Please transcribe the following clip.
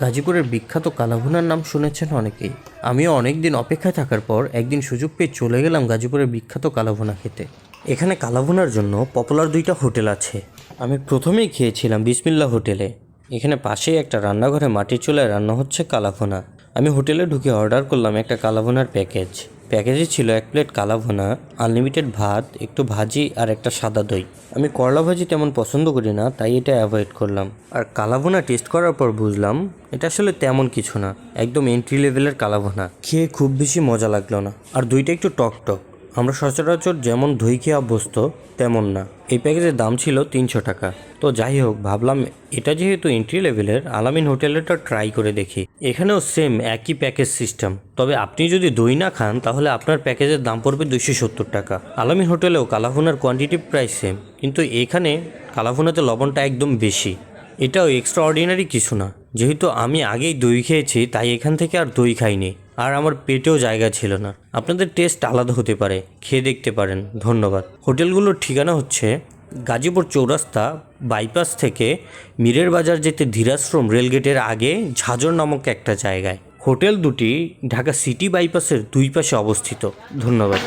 গাজীপুরের বিখ্যাত কালাভুনার নাম শুনেছেন অনেকেই। আমিও অনেক দিন অপেক্ষায় থাকার পর একদিন সুযোগ পেয়ে চলে গেলাম গাজীপুরের বিখ্যাত কালাভুনা খেতে। এখানে কালাভুনার জন্য পপুলার দুইটা হোটেল আছে। আমি প্রথমেই খেয়েছিলাম বিসমিল্লা হোটেলে। এখানে পাশেই একটা রান্নাঘরে মাটির চুলায় রান্না হচ্ছে কালাভুনা। আমি হোটেলে ঢুকে অর্ডার করলাম একটা কালাভুনার প্যাকেজ। প্যাকেজে ছিল এক প্লেট কালা ভোনা, আনলিমিটেড ভাত, একটু ভাজি আর একটা সাদা দই। আমি করলা ভাজি তেমন পছন্দ করি না, তাই এটা অ্যাভয়েড করলাম। আর কালা ভোনা টেস্ট করার পর বুঝলাম, এটা আসলে তেমন কিছু না, একদম এন্ট্রি লেভেলের কালা ভোনা। খেয়ে খুব বেশি মজা লাগল না। আর দুইটা একটু টক টক। আমরা সচরাচর যেমন দই খেয়ে অভ্যস্ত, তেমন না। এই প্যাকেজের দাম ছিল তিনশো টাকা। তো যাই হোক, ভাবলাম এটা যেহেতু এন্ট্রি লেভেলের আলামিন হোটেলেরটা ট্রাই করে দেখি। এখানেও সেম একই প্যাকেজ সিস্টেম তবে আপনি যদি দই না খান, তাহলে আপনার প্যাকেজের দাম পড়বে দুইশো সত্তর টাকা। আলামিন হোটেলেও কালাভুনার কোয়ান্টিটি প্রায় সেম কিন্তু এখানে কালাভুনাতে লবণটা একদম বেশি। এটাও এক্সট্রা অর্ডিনারি কিছু না। যেহেতু আমি আগেই দই খেয়েছি, তাই এখান থেকে আর দই খাইনি। আর আমার পেটেও জায়গা ছিল না। আপনাদের টেস্ট আলাদা হতে পারে, খেয়ে দেখতে পারেন। ধন্যবাদ। হোটেলগুলোর ঠিকানা হচ্ছে গাজীপুর চৌরাস্তা বাইপাস থেকে মিরের বাজার যেতে ধীরাশ্রম রেলগেটের আগে ঝাঁঝর নামক একটা জায়গায়। হোটেল দুটি ঢাকা সিটি বাইপাসের দুই পাশে অবস্থিত। ধন্যবাদ।